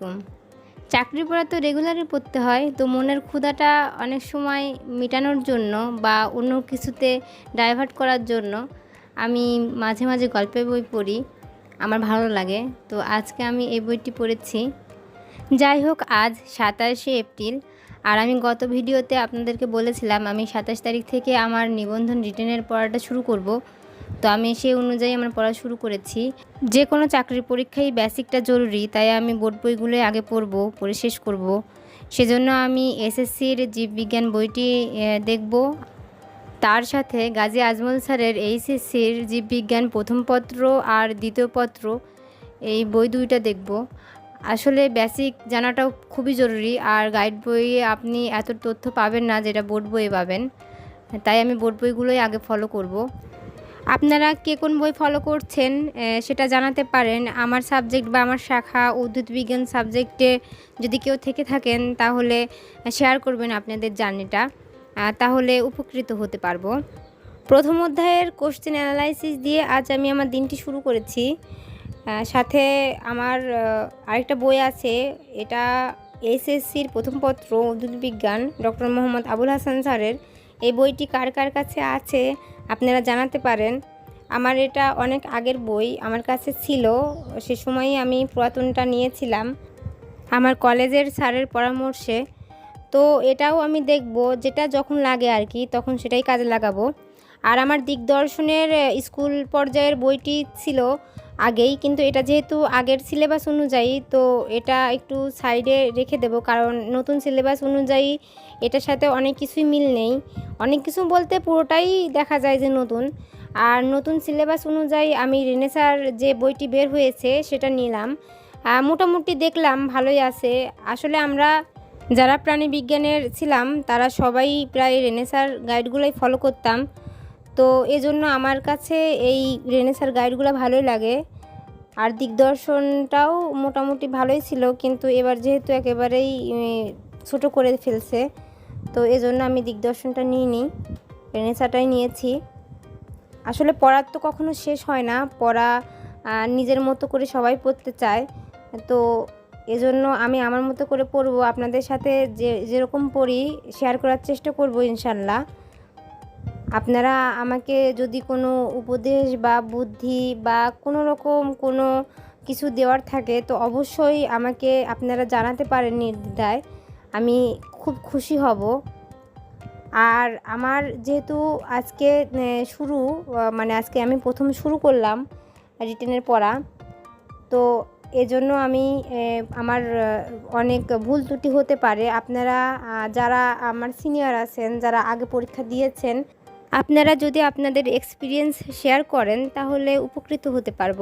আলাইকুম চাকরি পড়া তো রেগুলারই পড়তে হয়, তো মনের ক্ষুধাটা অনেক সময় মেটানোর জন্য বা অন্য কিছুতে ডাইভার্ট করার জন্য আমি মাঝে মাঝে গল্পের বই পড়ি, আমার ভালো লাগে। তো আজকে আমি এই বইটি পড়েছি। যাই হোক, আজ সাতাশে এপ্রিল, আর আমি গত ভিডিওতে আপনাদেরকে বলেছিলাম আমি সাতাশ তারিখ থেকে আমার নিবন্ধন রিটেনের পড়াটা শুরু করব। তো আমি সেই অনুযায়ী আমার পড়া শুরু করেছি। যে কোনো চাকরির পরীক্ষায় বেসিকটা জরুরি, তাই আমি বোর্ড বইগুলোই আগে পড়ব, পড়ে শেষ করব। সেজন্য আমি এসএসসির জীববিজ্ঞান বইটি দেখব। তার সাথে গাজী আজমল স্যারের এইচএসসির জীববিজ্ঞান প্রথম পত্র আর দ্বিতীয় পত্র, এই বই দুইটা দেখব। আসলে বেসিক জানাটাও খুবই জরুরি, আর গাইড বইয়ে আপনি এত তথ্য পাবেন না যেটা বোর্ড বইয়ে পাবেন। তাই আমি বোর্ড বইগুলোই আগে ফলো করব। আপনারা কে কোন বই ফলো করছেন সেটা জানাতে পারেন। আমার সাবজেক্ট বা আমার শাখা উদ্ভিদ বিজ্ঞান সাবজেক্টে যদি কেউ থেকে থাকেন, তাহলে শেয়ার করবেন আপনাদের জার্নিটা। তাহলে উপকৃত হতে পারব। প্রথম অধ্যায়ের কোশ্চেন অ্যানালাইসিস দিয়ে আজ আমি আমার দিনটি শুরু করেছি। সাথে আমার আরেকটা বই আছে, এটা এসএসসির প্রথম পত্র, উদ্ভিদ বিজ্ঞান, ডক্টর মোহাম্মদ আবুল হাসান স্যারের। এই বইটি কার কার কাছে আছে আপনারা জানাতে পারেন। আমার এটা অনেক আগের বই আমার কাছে ছিল। সে সময়ই আমি পুরাতনটা নিয়েছিলাম। আমার কলেজের স্যারের পরামর্শে। তো এটাও আমি দেখব যেটা যখন লাগে আর কি তখন সেটাই কাজে লাগাবো। আর আমার দিগদর্শনের আহ, স্কুল পর্যায়ের বইটি ছিল আগেই কিন্তু এটা যেহেতু আগের সিলেবাস অনুযায়ী তো এটা একটু সাইডে রেখে দেব। কারণ নতুন সিলেবাস অনুযায়ী এটার সাথে অনেক কিছুই মিল নেই। অনেক কিছু বলতে পুরোটাই দেখা যায় যে নতুন। আর নতুন সিলেবাস অনুযায়ী আমি রেনেসার যে বইটি বের হয়েছে সেটা নিলাম। মোটামুটি দেখলাম ভালোই আছে। আসলে আমরা যারা প্রাণী বিজ্ঞানের ছিলাম, তারা সবাই প্রায় রেনেসার গাইডগুলোই ফলো করতাম। তো এজন্য আমার কাছে এই রেনেসার গাইডগুলো ভালোই লাগে। আর দিগদর্শনটাও মোটামুটি ভালোই ছিল, কিন্তু এবার যেহেতু একেবারেই ছোট করে ফেলছে তো এজন্য আমি দিগদর্শনটা নিইনি রেনেসাটাই নিয়েছি। আসলে পড়ার তো কখনো শেষ হয় না, পড়া নিজের মতো করে সবাই পড়তে চায়। তো এজন্য আমি আমার মতো করে পড়ব, আপনাদের সাথে যে, যেরকম পড়ি শেয়ার করার চেষ্টা করব ইনশাল্লাহ। আপনারা আমাকে যদি কোনো উপদেশ বা বুদ্ধি বা কোনো রকম কোনো কিছু দেওয়ার থাকে, তো অবশ্যই আমাকে, আপনারা জানাতে পারেন নির্দ্বিধায়। আমি খুব খুশি হব। আর আমার যেহেতু আজকে শুরু মানে আজকে আমি প্রথম শুরু করলাম রিটেনের পড়া, তো এজন্য আমি আমার অনেক ভুল ত্রুটি হতে পারে। আপনারা যারা আমার সিনিয়র আছেন, যারা আগে পরীক্ষা দিয়েছেন, আপনারা যদি আপনাদের এক্সপিরিয়েন্স শেয়ার করেন, তাহলে উপকৃত হতে পারব।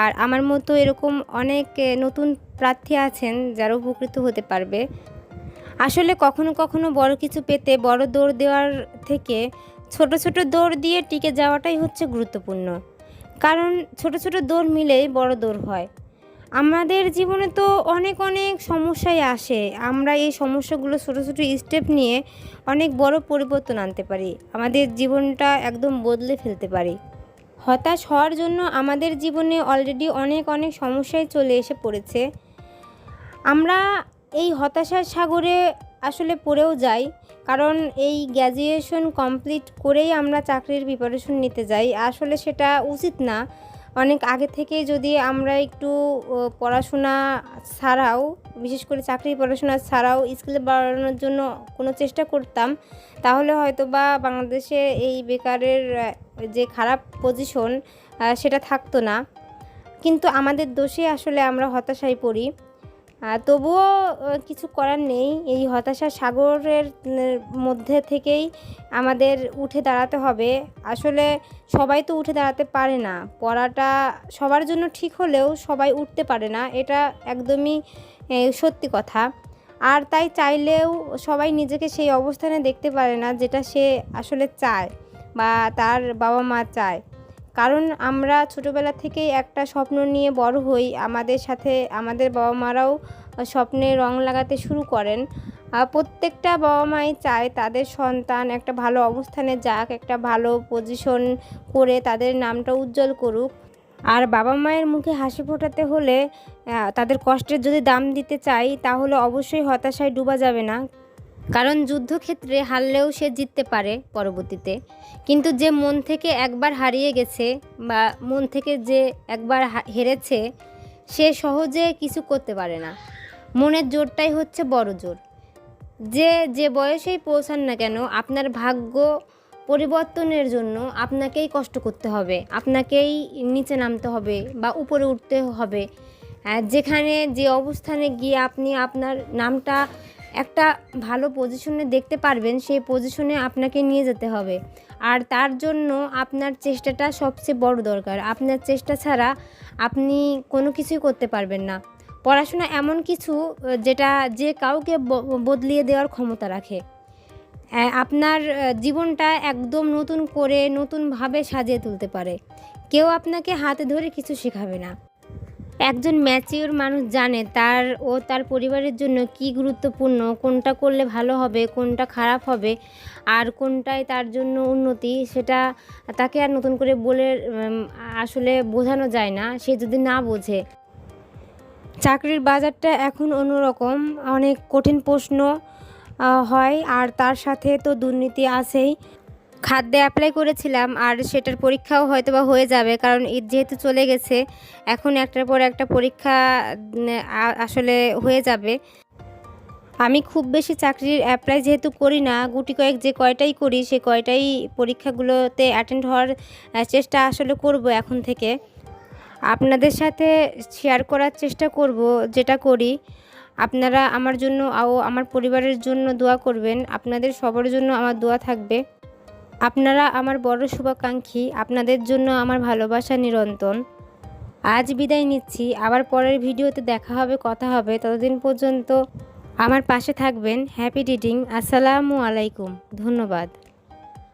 আর আমার মতো এরকম অনেক নতুন প্রার্থী আছেন, যারা উপকৃত হতে পারবে। আসলে কখনো কখনো বড় কিছু পেতে বড় দৌড় দেওয়ার থেকে ছোট ছোট দৌড় দিয়ে টিকে যাওয়াটাই হচ্ছে গুরুত্বপূর্ণ। কারণ ছোট ছোট দৌড় মিলেই বড় দৌড় হয়। আমাদের জীবনে তো অনেক অনেক সমস্যাই আসে। আমরা এই সমস্যাগুলো ছোটো ছোটো স্টেপ নিয়ে অনেক বড় পরিবর্তন আনতে পারি। আমাদের জীবনটা একদম বদলে ফেলতে পারি। হতাশ হওয়ার জন্য আমাদের জীবনে অলরেডি অনেক অনেক সমস্যাই চলে এসে পড়েছে। আমরা এই হতাশার সাগরে আসলে পড়েও যাই, কারণ এই গ্র্যাজুয়েশন কমপ্লিট করেই আমরা চাকরির প্রিপারেশন নিতে যাই। আসলে সেটা উচিত না। অনেক আগে থেকেই যদি আমরা একটু পড়াশোনা ছাড়াও, বিশেষ করে চাকরি পড়াশোনা ছাড়াও স্কিল বাড়ানোর জন্য কোনো চেষ্টা করতাম, তাহলে হয়তো বা বাংলাদেশে এই বেকারের যে খারাপ পজিশন সেটা থাকতো না। কিন্তু আমাদের দোষে আসলে আমরা হতাশায় পড়ি। তবুও কিছু করার নেই। এই হতাশা সাগরের মধ্যে থেকেই আমাদের উঠে দাঁড়াতে হবে। আসলে সবাই তো উঠে দাঁড়াতে পারে না। পড়াটা সবার জন্য ঠিক হলেও সবাই উঠতে পারে না। এটা একদমই সত্যি কথা। আর তাই চাইলেও সবাই নিজেকে সেই অবস্থানে দেখতে পারে না যেটা সে আসলে চায় বা তার বাবা মা চায়। কারণ আমরা ছোটোবেলা থেকেই একটা স্বপ্ন নিয়ে বড় হই। আমাদের সাথে আমাদের বাবা মারাও স্বপ্নে রং লাগাতে শুরু করেন। প্রত্যেকটা বাবা মাই চায় তাদের সন্তান একটা ভালো অবস্থানে যাক, একটা ভালো পজিশন করে তাদের নামটা উজ্জ্বল করুক। আর বাবা মায়ের মুখে হাসি ফোটাতে হলে তাদের কষ্টের যদি দাম দিতে চাই, তাহলে অবশ্যই হতাশায় ডুবা যাবে না। কারণ যুদ্ধক্ষেত্রে হারলেও সে জিততে পারে পরবর্তীতে। কিন্তু যে মন থেকে একবার হারিয়ে গেছে বা মন থেকে যে একবার হেরেছে, সে সহজে কিছু করতে পারে না। মনের জোরটাই হচ্ছে বড় জোর। যে যে বয়সেই পৌঁছান না কেন, আপনার ভাগ্য পরিবর্তনের জন্য আপনাকেই কষ্ট করতে হবে, আপনাকেই নিচে নামতে হবে বা উপরে উঠতে হবে। যেখানে যে অবস্থানে গিয়ে আপনি আপনার নামটা একটা ভালো পজিশনে দেখতে পারবেন, সেই পজিশনে আপনাকে নিয়ে যেতে হবে। আর তার জন্য আপনার চেষ্টাটা সবচেয়ে বড় দরকার। আপনার চেষ্টা ছাড়া আপনি কোনো কিছুই করতে পারবেন না। পড়াশোনা এমন কিছু যেটা যে কাউকে বদলিয়ে দেওয়ার ক্ষমতা রাখে। আপনার জীবনটা একদম নতুন করে নতুনভাবে সাজিয়ে তুলতে পারে। কেউ আপনাকে হাতে ধরে কিছু শেখাবে না। একজন ম্যাচিওর মানুষ জানে তার ও তার পরিবারের জন্য কি গুরুত্বপূর্ণ, কোনটা করলে ভালো হবে, কোনটা খারাপ হবে, আর কোনটায় তার জন্য উন্নতি, সেটা তাকে আর নতুন করে বলে আসলে বোঝানো যায় না, সে যদি না বোঝে। চাকরির বাজারটা এখন অন্যরকম, অনেক কঠিন প্রশ্ন হয়, আর তার সাথে তো দুর্নীতি আছেই। খাদ্যে অ্যাপ্লাই করেছিলাম আর সেটার পরীক্ষাও হয়তো বা হয়ে যাবে, কারণ ঈদ যেহেতু চলে গেছে, এখন একটার পর একটা পরীক্ষা আসলে হয়ে যাবে। আমি খুব বেশি চাকরির অ্যাপ্লাই যেহেতু করি না, গুটি কয়েক যে কয়টাই করি, সে কয়টাই পরীক্ষাগুলোতে অ্যাটেন্ড হওয়ার চেষ্টা আসলে করব এখন থেকে। আপনাদের সাথে শেয়ার করার চেষ্টা করব, যেটা করি। আপনারা আমার জন্য ও আমার পরিবারের জন্য দোয়া করবেন। আপনাদের সবার জন্য আমার দোয়া থাকবে। আপনারা আমার বড় শুভাকাঙ্ক্ষী, আপনাদের জন্য আমার ভালোবাসা নিরন্তন আজ বিদায় নিচ্ছি, আবার পরের ভিডিওতে দেখা হবে, কথা হবে। ততদিন পর্যন্ত আমার পাশে থাকবেন হ্যাপি ডিডিং আসসালামু আলাইকুম, ধন্যবাদ।